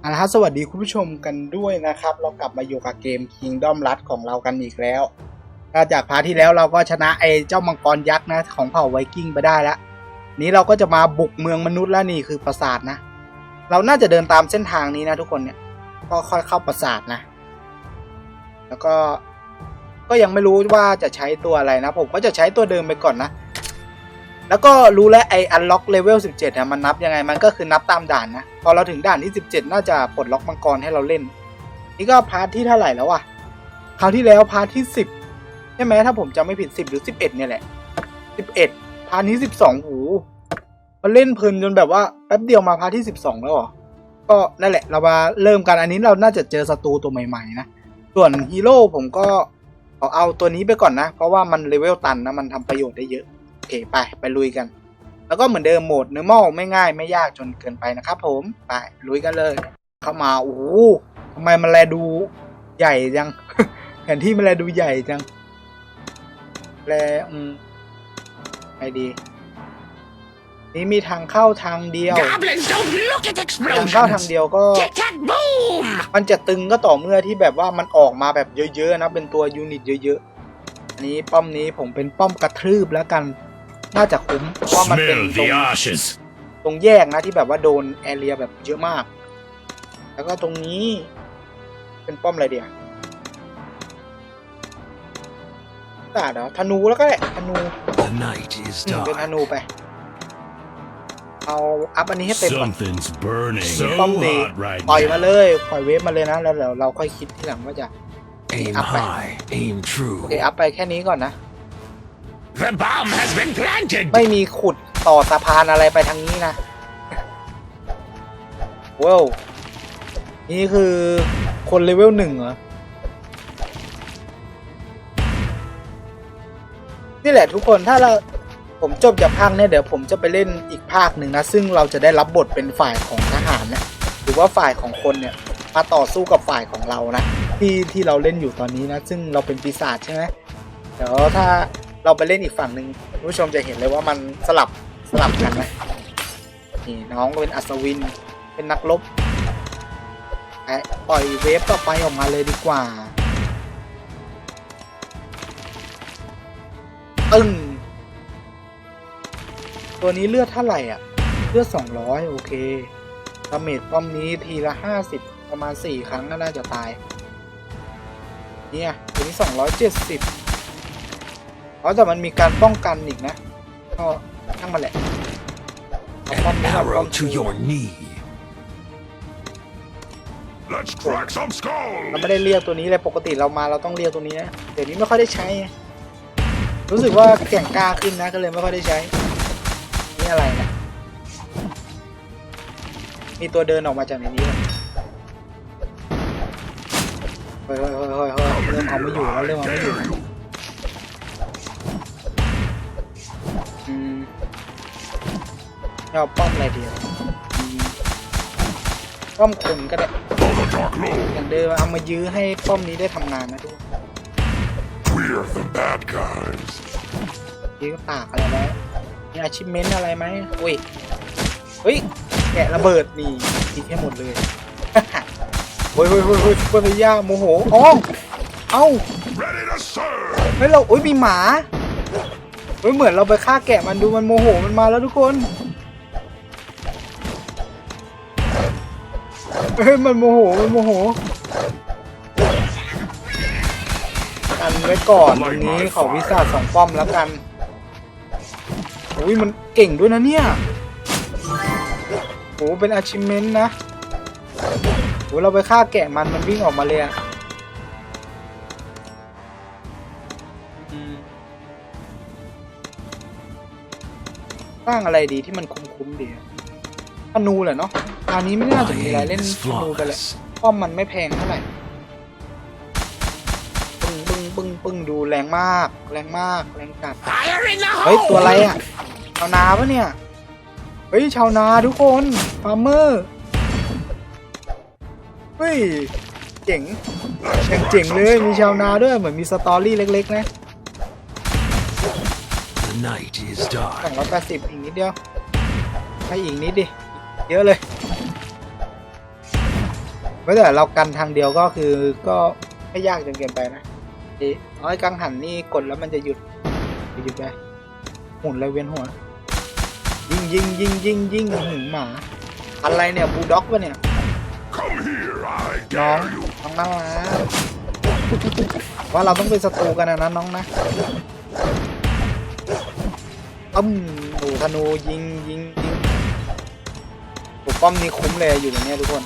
เอาละครับสวัสดีคุณผู้ชมกันด้วยนะครับ เรากลับมาอยู่กับเกม Kingdom r u s ของเรากันอีกแล้วก็จากพาร์ทที่แล้วเราก็ชนะไอ้เจ้ามังกรยักษ์นะของเผ่าไวกิ้งไปได้แล้วนี้เราก็จะมาบุกเมืองมนุษย์แล้วนี่คือปราสาทนะ เราน่าจะเดินตามเส้นทางนี้นะทุกคนเนี่ยก็ค่อยเข้าปราสาทนะ แล้วก็ก็ยังไม่รู้ว่าจะใช้ตัวอะไรนะ ผมก็จะใช้ตัวเดิมไปก่อนนะ แล้วก็รู้แล้วไอ้ unlock level 17อะมันนับยังไงมันก็คือนับตามด่านนะ พอเราถึงด่านที่ 17 น่าจะปลดล็อกมังกรให้เราเล่น นี่ก็พาร์ทที่เท่าไหร่แล้วอะคราวที่แล้วพาร์ทที่ 10 ใช่ไหมถ้าผมจำไม่ผิด 10 หรือ 11 เนี่ยแหละ 11 พาร์ทนี้12โอ้โหมันเล่นเพลินจนแบบว่าแป๊บเดียวมาพาร์ทที่ 12 แล้วหรอ ก็นั่นแหละเรามาเริ่มกันอันนี้เราน่าจะเจอศัตรูตัวใหม่ๆนะ ส่วนฮีโร่ผมก็ขอเอาตัวนี้ไปก่อนนะ เพราะว่ามันเลเวลตันนะมันทำประโยชน์ได้เยอะ เคไปไปลุยกัน แล้วก็เหมือนเดิมโหมด normal ไม่ง่ายไม่ยากจนเกินไปนะครับผมไปลุยกันเลย เข้ามาโอ้โหทำไมมันแลดูใหญ่จังแผนที่มันแลดูใหญ่จังแลอืมไปดี นี่มีทางเข้าทางเดียว Goblins don't look at ทางเข้าทาง explosions. เดียวก็ Tic tac boom. มันจะตึงก็ต่อเมื่อที่แบบว่ามันออกมาแบบเยอะๆนะ เป็นตัวยูนิตเยอะๆอันนี้ป้อมนี้ผมเป็นป้อมกระทืบแล้วกัน น่าจะคุ้มเพราะมันเป็น Smell ตรง the ashes. ตรงแยกนะที่แบบว่าโดนแอเรียแบบเยอะมาก แล้วก็ตรงนี้ เป็นป้อมอะไรเดียวตาดเหรอธนูแล้วก็ได้ธนู The night is อืมเป็นธ dark. นูไป เอาอัพอันนี้ให้เต็มก่อน Something's burning. So ป้อมดี hot right ปล่อยมา now. เลยปล่อยเวฟมาเลยนะแล้วเดี๋ยวเราค่อยคิดทีหลังว่าจะ Aim Up back. high, aim โอ true. เคอัพไปแค่นี้ก่อนนะ The bomb has been planted. ไม่มีขุดต่อสะพานอะไรไปทางนี้นะว้าวนี่คือคนเลเวลหนึ่งเหรอ นี่แหละทุกคนถ้าเราผมจบจากภาคเนี่ยเดี๋ยวผมจะไปเล่นอีกภาคหนึ่งนะ ซึ่งเราจะได้รับบทเป็นฝ่ายของทหารเนี่ยหรือว่าฝ่ายของคนเนี่ยมาต่อสู้กับฝ่ายของเรานะ ที่ที่เราเล่นอยู่ตอนนี้นะ ซึ่งเราเป็นปีศาจใช่ไหมเดี๋ยวถ้า เราไปเล่นอีกฝั่งหนึ่งคุณผู้ชมจะเห็นเลยว่ามันสลับสลับกันนะนี่น้องก็เป็นอัศวิน เป็นนักรบไปปล่อยเวฟต่อไปออกมาเลยดีกว่าตึ้งตัวนี้เลือดเท่าไหร่อะ เลือดสองร้อยโอเคดาเมจป้อมนี้ทีละห้าสิบประมาณสี่ครั้งก็น่าจะตาย เนี่ย ตัวนี้ส องร้อยเจ็ดสิบอ๋อแต่มันมีการป้องกันอีกนะก็ช่างมันแหละเอาป้อม An นี้กับป้อ arrow ม to your knee. Let's crack some เรา skulls. ไม่ได้เรียกตัวนี้เลยปกติเรามาเราต้องเรียกตัวนี้นะเดี๋ยวนี้ไม่ค่อยได้ใช้ไงรู้สึกว่าแก่งกล้าขึ้นนะก็เลยไม่ค่อยได้ใช้นี่อะไรนะมีตัวเดินออกมาจากในนี้เลยเฮ้ยเฮ้ยเฮ้ยเฮ้ยเฮ้ยเริ่มเอาไม่อยู่แล้วเริ่มเอาไม่อยู่แเอาป้อมอะไรดีอะอืมป้อมคนก็ได้ For the dark lord, อย่างเดิมเอามายื้อให้ป้อมนี้ได้ทำงานนะทุกคน we're the bad guys. ยื้อปากอะไรไว้มีอาชิเมนอะไรไหมอุ้ยเฮ้ยแกะระเบิดนี่ทิ้งให้หมดเลยเฮ้ยเฮ้ยเฮ้ยเฮ้ยซุปเปอร์พยาโมโหอ๋อเอ้า Ready to serve. เฮ้ยเราอุ้ยมีหมา เฮ้ยเหมือนเราไปฆ่าแกะมันดูมันโมโหมันมาแล้วทุกคนเฮ้ยมันโมโหมันโมโหกันไว้ก่อนตรงนี้ขอวิสาสองป้อมแล้วกันอุ้ยมันเก่งด้วยนะเนี่ยโหเป็นอาชิเมนนะโหเราไปฆ่าแกะมันมันวิ่งออกมาเลยอะ ร้างอะไรดีที่มันคุ้มๆดีอะธนูแหละเนาะตอนนี้ไม่น่าจะ My มีอะไร aim เล่น is ธนูไปเลย flawless. ป้อมมันไม่แพงเท่าไหร่ปึ้งปึ้งปึ้งปึ้งดูแรงมาก แรงมากแรงจัด Fire in the เฮ้ยตัว hole. อะไรอะชาวนาปะเนี่ยเฮ้ยชาวนาทุกคนฟาร์มเมอร์เฮ้ยเจ๋งยังเจ๋งเลยมีชาวนาด้วยเหมือนมีสตอรี่เล็กๆนะ The night is สอง dark. ร้อยแปดสิบอีกนิดเดียวให้อีกนิดดิ เยอะเลยไม่แต่เรากันทางเดียวก็คือก็ไม่ยากจนเกินไปนะอ๊ะเอาไอ้กังหันนี่กดแล้วมันจะหยุดหยุดไปหมุนเลยเวียนหัว ยิงยิงยิงยิงยิงหูหมา อะไรเนี่ยบูด็อกปะเนี่ย here, น้องน้องน่ารักว่าเราต้องเป็นศัตรูกันนะน้องนะ อ้มหนูธนูยิงยิงยิงโอ้ป้อมนี้คุ้มเลยอยู่ตรงเนี้ยทุกคน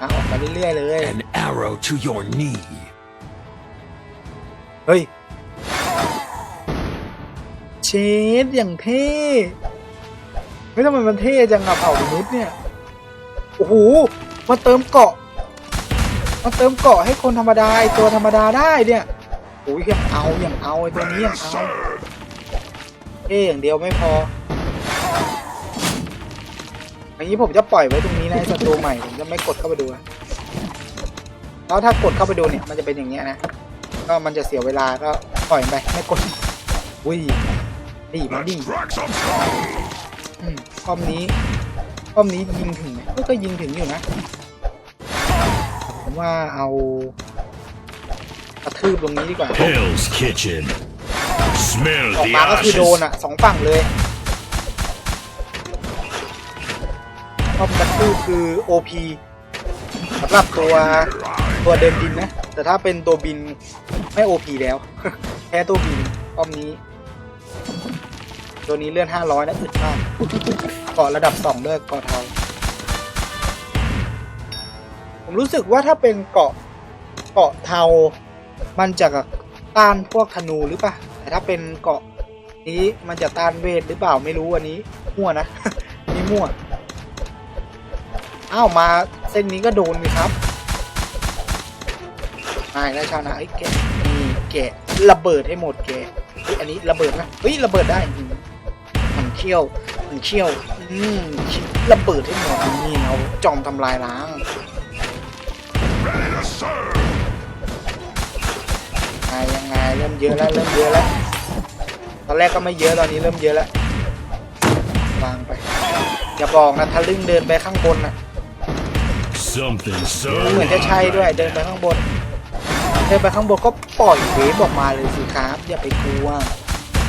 อะออกมาเรื่อยๆเลย An arrow to your knee. เฮ้ย เชดอย่างเท่เฮ้ยทำไมมันเท่จังอะเผ่ามนุษย์เนี่ย โอ้โหมาเติมเกาะมาเติมเกาะให้คนธรรมดาไอตัวธรรมดาได้เนี่ยโอ้ยยังเอายังเอาไอตัวนี้ยังเอา Sir, เท่อย่างเดียวไม่พออย่างนี้ผมจะปล่อยไว้ตรงนี้นะศัตรูใหม่ผมจะไม่กดเข้าไปดูแล้วถ้ากดเข้าไปดูเนี่ยมันจะเป็นอย่างเงี้ยนะก็มันจะเสียเวลาก็ปล่อยไปไม่กดอุ้ยดีมาดีป้อมนี้ป้อมนี้ยิงถึงไหมก็ยิงถึงอยู่นะผมว่าเอากระทืบตรงนี้ดีกว่า Hell's Kitchen. Smell ออก the มาก็คือ ashes. โดนอะสองฝั่งเลยป้อมกระทืบคือ OP สำหรับตัวตัวเดินดินนะ แต่ถ้าเป็นตัวบินไม่ OP แล้วแค่ตัวบินป้อมนี้ ตัวนี้เลื่อน 500 นะอึดมากเกาะระดับ2ด้วยเกาะเทาผมรู้สึกว่าถ้าเป็นเกาะเกาะเทา มันจะต้านพวกธนูหรือเปล่า แต่ถ้าเป็นเกาะนี้มันจะต้านเวทหรือเปล่าไม่รู้อันนี้มั่วนะ นี่มั่วอ้าวมาเส้นนี้ก็โดนนี่ครับนายแล้วชาวนาไอ้แกะนี่แกะระเบิดให้หมดแกะเฮ้ยอันนี้ระเบิดนะเฮ้ยระเบิดได้มันเขี้ยวมันเขี้ยวอืมระเบิดให้หมดนี่เราจอมทำลายล้าง ไงยังไงเริ่มเยอะแล้วเริ่มเยอะแล้ว ตอนแรกก็ไม่เยอะตอนนี้เริ่มเยอะแล้ววางไปอย่าบอกนะทะลึ่งเดินไปข้างบนนะ Something เหมือน so จะใช่ด้วยเดินไปข้างบน เดินไปข้างบนก็ปล่อยเวฟออกมาเลยสิครับ อย่าไปกลัว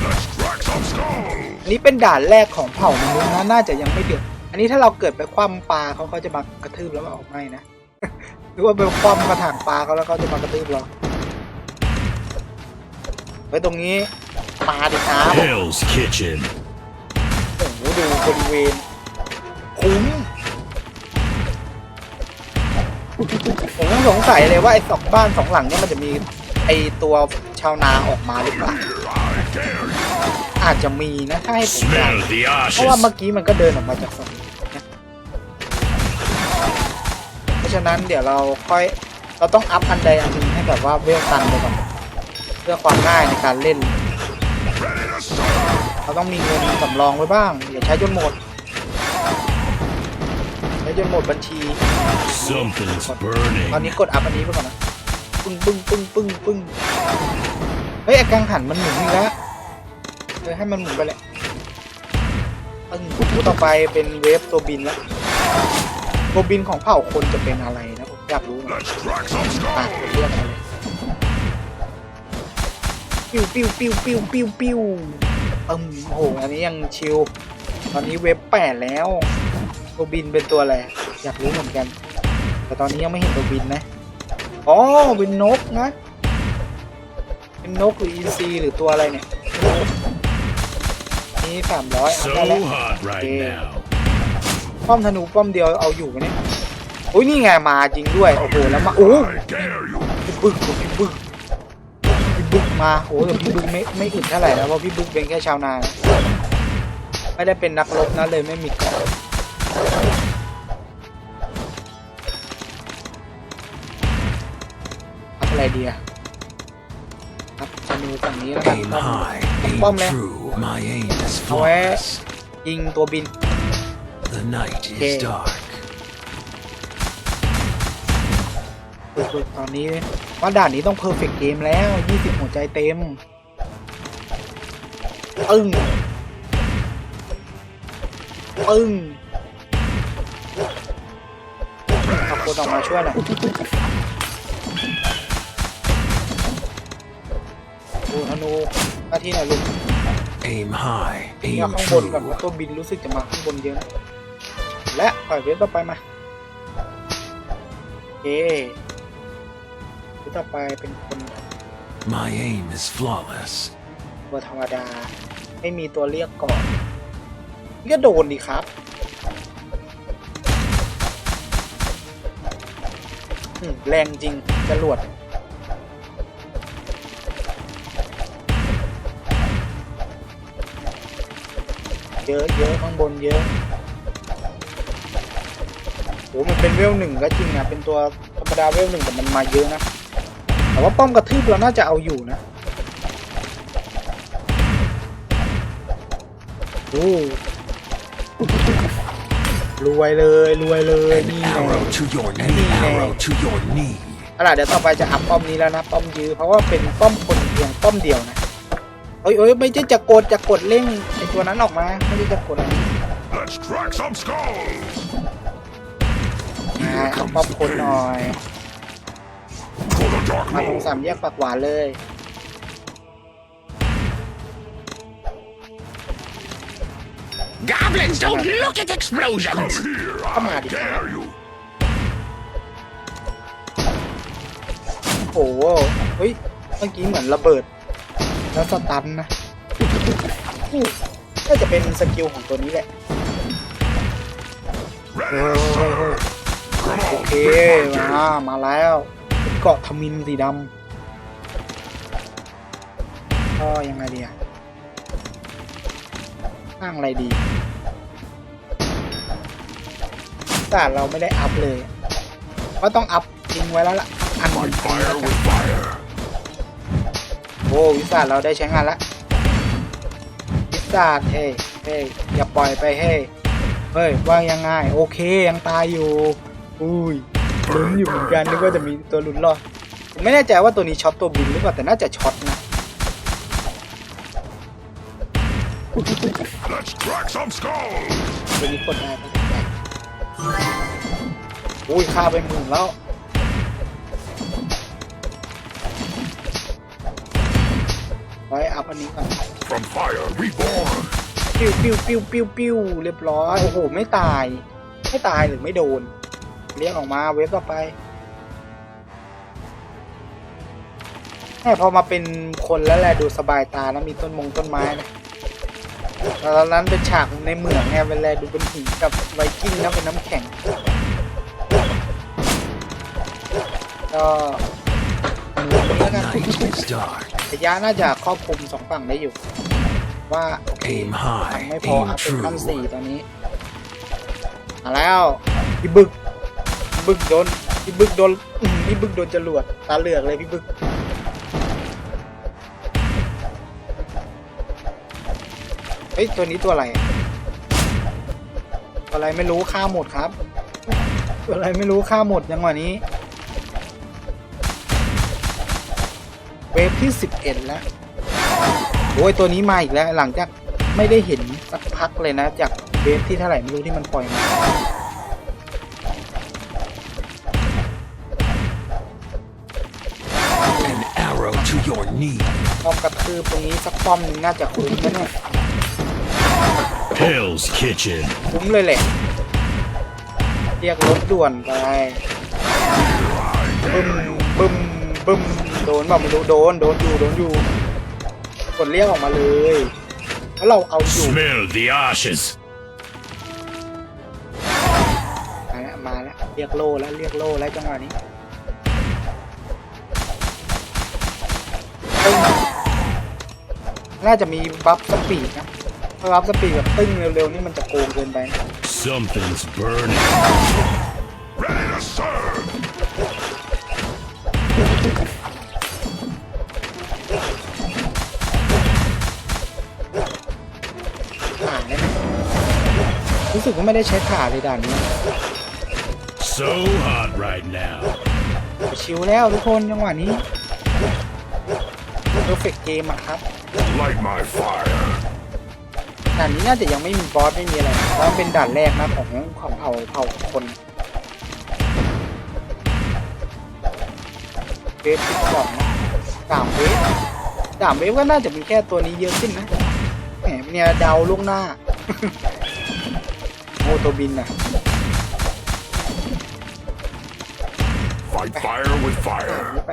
Let's crack some skulls. อันนี้เป็นด่านแรกของเผ่ามนุษย์นะน่าจะยังไม่เดือดอันนี้ถ้าเราเกิดไปคว่ำปลาเขาเขาจะมากระทืบแล้วก็ออกไม่นะ หรือว่าไปคว่ำกระถางปลาเขาแล้วเขาจะมากระทืบเรา ไว้ตรงนี้มาดิครับ Hell's Kitchen. โอ้โหดูบริเวณคุ้มผมยังสงสัยเลยว่าไอ้สองบ้านสองหลังเนี่ยมันจะมีไอตัวชาวนาออกมาหรือเปล่า Here, I dare you. อาจจะมีนะถ้าให้ผมเดา Smell the เพราะว่า ashes. เมื่อกี้มันก็เดินออกมาจากฝั่งนี้นะเพราะฉะนั้นเดี๋ยวเราค่อยเราต้องอัพอันใดอันหนึ่งให้แบบว่าเวลตันไปก่อนเพื่อความง่ายในการเล่น Ready to serve. เราต้องมีเงินสำรองไว้บ้าง อย่าใช้จนหมด ใช้จนหมดบัญชี Something's ตอน burning. นี้กดอัพอันนี้ไปก่อนนะ ปึ้งปึ้งปึ้งปึ้งปึ้งเฮ้ยไอ้กังหันมันหมุนอีกแล้วเออให้มันหมุนไปเลยปึ้งต่อไปเป็นเวฟตัวบินแล้วตัวบินของเผ่าคนจะเป็นอะไรนะผมอยากรู้นะ Let's crack some อะ skulls. เลือกเอาเลย ปิ้วปิ้วปิ้วปิ้วปิ้วปิ้วปึ้มโอ้โหอันนี้ยังชิลตอนนี้เว็บแปดแล้วตัวบินเป็นตัวอะไรอยากรู้เหมือนกัน แต่ตอนนี้ยังไม่เห็นตัวบินนะอ๋อเป็นนกนะ เป็นนกหรืออินทรีหรือตัวอะไรเนี่ยไม่รู้นี่สามร้อยเอา So ได้แล้ว hot right Yeah. now. ป้อมธนูป้อมเดียวเอาอยู่ไหมเนี่ยอุ้ยนี่ไงมาจริงด้วยโอ้โหแล้วมาโอ้ I dare you. พี่บึกพี่บึกพี่ บึกมาโอ้แต่พี่บึกไม่ไม่อึดเท่าไหร่นะเพราะพี่บึกเป็นแค่ชาวนานะไม่ได้เป็นนักรบนะเลยไม่มีเกราะอัพอะไรดีอะอัพธนูฝั่งนี้แล้วกัน Aim ป้อม high, ป้อม aim เลย true. My aim is เอาไว้ flawless. ยิงตัวบิน The night is Okay. dark. ฝึกๆตอนนี้ ว่าด่านนี้ต้องเพอร์เฟกต์เกมแล้ว 20 หัวใจเต็ม ปึ้ง ปึ้งต่อไปคนออกมาช่วยหน่อยโอ้ธนูหน้าที่หน่อยลุง Aim high, นี่ aim เอาข้างบนก่อน true. ว่าตัวบินรู้สึกจะมาข้างบนเยอะนะและปล่อยเวฟต่อไปมา โอเค เวฟต่อไปเป็นคน My aim is flawless. ตัวธรรมดา ไม่มีตัวเรียกก่อนนี่ก็โดนดีครับอืมแรงจริงจรวดเยอะเยอะข้างบนเยอะโหมันเป็นเวลหนึ่งก็จริงนะเป็นตัวธรรมดาเวลหนึ่งแต่มันมาเยอะนะ แต่ว่าป้อมกระทืบเราน่าจะเอาอยู่นะโอ้รวยเลยรวยเลย An นี่ไง arrow to your knee, arrow to your knee. เอาล่ะเดี๋ยวต่อไปจะอัพป้อมนี้แล้วนะป้อมยื้อเพราะว่าเป็นป้อมคนเพียงป้อมเดียวนะเอ้ยเอ้ยไม่ใช่จะกดจะกดเร่งไอตัวนั้นออกมาไม่ใช่จะกดอะไร Let's crack some skulls. อ่าเอาป้อมคนหน่อย For the dark มาตรง mode. สามแยกปากหวานเลย Goblins don't look at Come explosions. here, Come I on, dare you. โอ้โหเฮ้ย เมื่อกี้เหมือนระเบิด แล้วสตันนะอู้น่าจะเป็นสกิลของตัวนี้แหละ Ready to serve. Come โอ on, เค big monkey. มา มาแล้ว เกาะทมินสีดำก็ยังไงดีอะสร้างอะไรดีแต่เราไม่ได้อัพเลย ก็ต้องอัพทิ้งไว้แล้วล่ะ อันนี้โอ้วิสาเราได้ใช้งานละวิสาเฮ้เฮ้อย่าปล่อยไปเฮ้เฮ้ยว่ายังไง โอเคยังตายอยู่ อุ้ย ลุ้นอยู่เหมือนกันนึกว่าจะมีตัวลุ้นรอดผมไม่แน่ใจว่าตัวนี้ช็อตตัวบินหรือเปล่าแต่น่าจะช็อตนะตัวนี้กดได้ปะอุ้ยฆ่าไปหมื่นแล้วไว้อัพอันนี้ก่อน From fire reborn. ปิ้วปิ้วปิ้วปิ้วปิ้วเรียบร้อย โอ้โห ไม่ตาย ไม่ตายหรือไม่โดน เรียกออกมาเวฟต่อไปแม่พอมาเป็นคนแล้วแหละดูสบายตาแล้วมีต้นมงต้นไม้นะตอนนั้นเป็นฉากในเหมืองไงเวลาดูเป็นหินกับไวกิ้งนะเป็นน้ำแข็ง ก็เหมือนแล้วกัน Night is dark. ระยะน่าจะครอบคลุมสองฝั่งได้อยู่ ว่า Aim ทำ high, ไม่พอ aim อัพเป็นขั้น true. สี่ตอนนี้มาแล้วพี่บึกพี่ บึกโดนพี่บึกโดนพี่บึกโดนจรวดตาเหลือกเลยพี่บึกเฮ้ยตัวนี้ตัวอะไรอะตัวอะไรไม่รู้ฆ่าหมดครับตัวอะไรไม่รู้ฆ่าหมดยังหวะนี้ เวฟที่สิบเอ็ดแล้วโอ้ยตัวนี้มาอีกแล้วหลังจากไม่ได้เห็นสักพักเลยนะ จากเวฟที่เท่าไหร่ไม่รู้ที่มันปล่อยมา to your knee. ป้อมกระทืบตรงนี้สักป้อมหนึงน่าจะคุ้มนะเนี่ย Hell's Kitchen. คุ้มเลยแหละ เรียกรถด่วนไปบึ้มบึ้มบึ้มโดนบอกไม่รู้โดน โดนอยู่ โดนอยู่ กดเรียกออกมาเลยแล้วเราเอาอยู่ Smell the ashes. มาแล้วมาแล้วเรียกโลแล้วเรียกโลแล้วจังหวะนี้ น่าจะมีบัฟสปีดนะถ้าบัฟสปีดแบบตึ้งเร็วๆนี่มันจะโกงเกินไปนะ Something's burning. Ready to serve. ผ่านได้ไหมรู้สึกว่าไม่ได้ใช้ขาเลยด่านนี้ So hot right now. ชิวแล้วทุกคนจังหวะนี้ perfect game อะครับ Light my fire. ด่านนี้น่าจะยังไม่มีบอสไม่มีอะไรเพราะมันเป็นด่านแรกนะของของเผ่าเผ่าคนวฟสิบสองสามเวฟสามเวฟก็น่าจะมีแค่ตัวนี้เยอะขึ้นนะแหมเนี่ยเดาล่วงหน้าโอ้ตัวบินน่ะ Fight fire with อะ fire. นี่ไป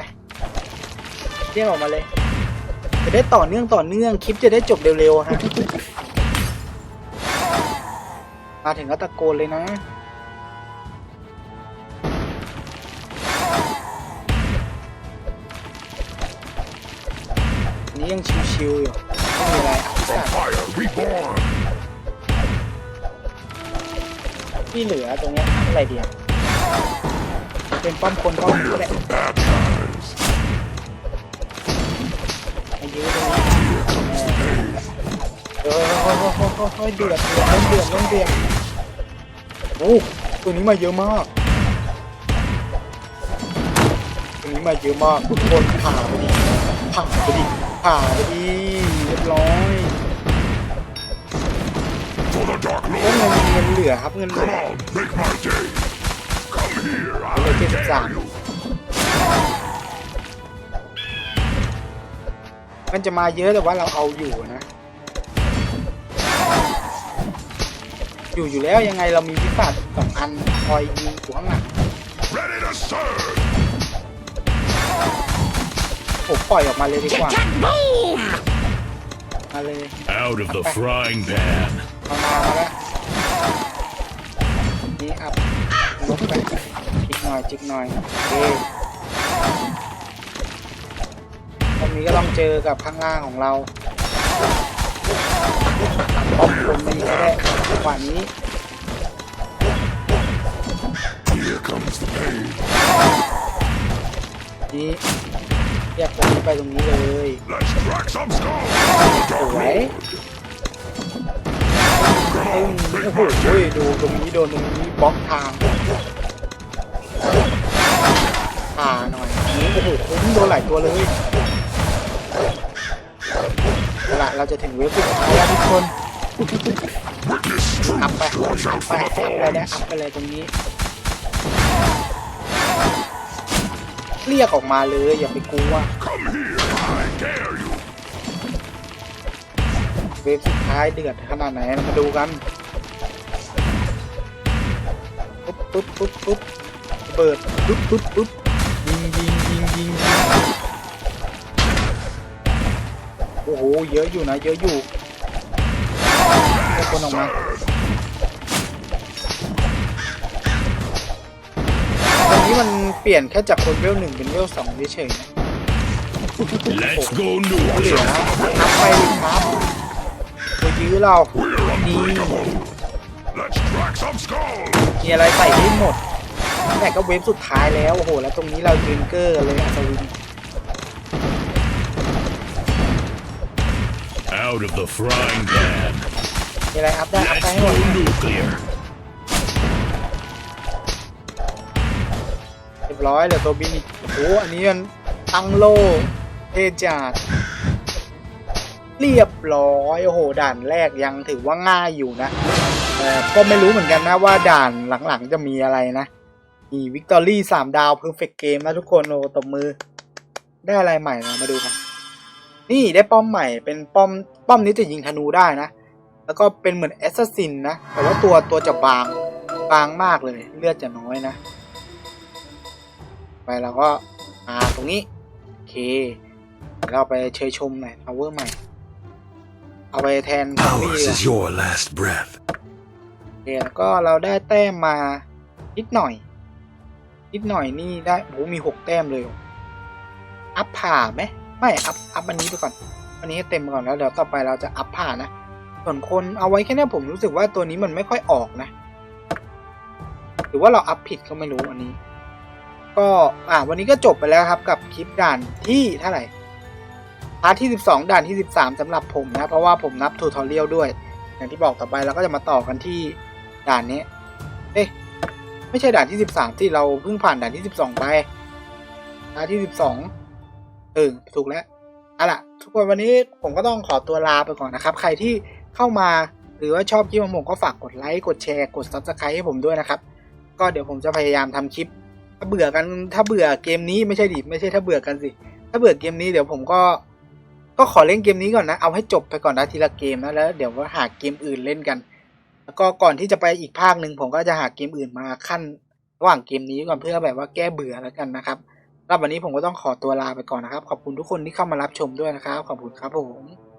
เรียกออกมาเลย จะได้ต่อเนื่องต่อเนื่องคลิปจะได้จบเร็วๆฮะมาถึงก็ตะโกนเลยนะนนี้ยังชิวๆอยู่ไม่มีอะไรที่เหลือตรงนี้อะไรเดียวเป็นป้อมคนป้อมนี้ก็ได้ The มายื้อตรงนี้เออเฮ้ยเฮ้ยเฮ้ยเฮ้ยเดือดเดือดเดือดเดือดโอ้ตัวนี้มาเยอะมากตัวนี้มาเยอะมากทุกคนผ่าไปดิผ่าไปดิผ่าไปดิเรียบร้อย For the Dark ก็ Lord. เงินเงินเหลือครับเงินเหลือ on, make my day. Come here, I Look at dare มันจะมาเยอะแต่ว่าเราเอาอยู่นะ อยู่อยู่แล้วยังไงเรามีพิศาจสองอันคอยยิงอยู่ข้างหลัง Ready to serve. ผมปล่อยออกมาเลยดีกว่า Boom! มาเลย Out of the frying pan. เอามามาแล้วนี่อัพลบไปจิกหน่อยจิกหน่อยโอเคตรง นี้ก็ต้องเจอกับข้างล่างของเราป๊อปคนนี้ก็ได้จังหวะนี้ Here comes the pain. นี้แยกตรงนี้ไปตรงนี้เลย Let's crack some skulls. สวยเอ้ยโอ้โหดูตรงนี้โดนตรงนี้บล็อกทางผ่าหน่อยอันนี้โอ้โหคุ้มโดนหลายตัวเลย เอาละเราจะถึงเวฟสุดท้ายแล้วทุกคนอัพไปอัพไปอัพไปเลยอัพไปเลยตรงนี้ เรียกออกมาเลยอย่าไปกลัวเวฟสุดท้ายเดือดขนาดไหนมาดูกันปุ๊บปุ๊บปุ๊บปุ๊บเบิดปุ๊บปุ๊บปุ๊บ โอ้โห เยอะอยู่นะ เยอะอยู่ให้คนออกมาตอนนี้มันเปลี่ยนแค่จากคนเวลหนึ่งเป็นเวลสองเฉยๆนะ Let's go เหลือ nuclear. นับไปดิครับตัวยื้อเรา We're นี่ unbreakable. Let's crack some skulls. มีอะไรใส่ได้หมดแต่ก็เวฟสุดท้ายแล้ว โอ้โห แล้วตรงนี้เรายืนเกอร์เลยอัศวิน Out of the frying pan. มีอะไรอัพได้อัพไป Let's ให้หม go ด nuclear. เรียบร้อยเหลือตัวบินอีกโอ้โหอันนี้มันตั้งโลเทจัดเรียบร้อยโอ้โหด่านแรกยังถือว่าง่ายอยู่นะแต่ก็ไม่รู้เหมือนกันนะว่าด่านหลังๆจะมีอะไรนะ มีวิกตอรี่สามดาวเพอร์เฟกเกมนะทุกคนโอ้ตบมือ ได้อะไรใหม่นะมาดูกัน นี่ได้ป้อมใหม่เป็นป้อมป้อมนี้จะยิงธนูได้นะ แล้วก็เป็นเหมือนแอสซัสซินนะ แต่ว่าตัวตัวจะบางบางมากเลย เลือดจะน้อยนะ ไปเราก็มาตรงนี้ โอเคเดี๋ยวเราไปเชยชมหน่อยทาวเวอร์ใหม่ เอาไปแทนซอมบี้ Ours เลย is your last breath. โอเคแล้วก็เราได้แต้มมานิดหน่อย นิดหน่อยนี่ได้โอ้โหมีหกแต้มเลยเหรออัพผ่าไหม ไม่อัพอัพอันนี้ไปก่อน อันนี้ให้เต็มไปก่อนแล้วเดี๋ยวต่อไปเราจะอัพผ่านะ ส่วนคนเอาไว้แค่นี้ผมรู้สึกว่าตัวนี้มันไม่ค่อยออกนะ หรือว่าเราอัพผิดก็ไม่รู้อันนี้ ก็อ่าวันนี้ก็จบไปแล้วครับกับคลิปด่านที่เท่าไหร่พาร์ทที่ 12 ด่านที่ 13สำหรับผมนะ เพราะว่าผมนับทูทอเรียลด้วย อย่างที่บอกต่อไปเราก็จะมาต่อกันที่ด่านนี้ เอ๊ะไม่ใช่ด่านที่ 13 ที่เราเพิ่งผ่านด่านที่ 12 ไปด่านที่ 12 เออ ถูกแล้วเอาล่ะ ทุกคนวันนี้ผมก็ต้องขอตัวลาไปก่อนนะครับ ใครที่เข้ามาหรือว่าชอบคลิปของผมก็ฝากกดไลค์ กดแชร์ กด subscribe ให้ผมด้วยนะครับ ก็เดี๋ยวผมจะพยายามทำคลิป ถ้าเบื่อกันถ้าเบื่อเกมนี้ไม่ใช่ดิไม่ใช่ถ้าเบื่อกันสิ ถ้าเบื่อเกมนี้เดี๋ยวผมก็ ก็ขอเล่นเกมนี้ก่อนนะ เอาให้จบไปก่อนนะทีละเกมนะแล้วเดี๋ยวว่าหาเกมอื่นเล่นกัน แล้วก็ก่อนที่จะไปอีกภาคหนึ่งผมก็จะหาเกมอื่นมาขั้นระหว่างเกมนี้ก่อนเพื่อแบบว่าแก้เบื่อแล้วกันนะครับ รับวันนี้ผมก็ต้องขอตัวลาไปก่อนนะครับ ขอบคุณทุกคนที่เข้ามารับชมด้วยนะครับ ขอบคุณครับผม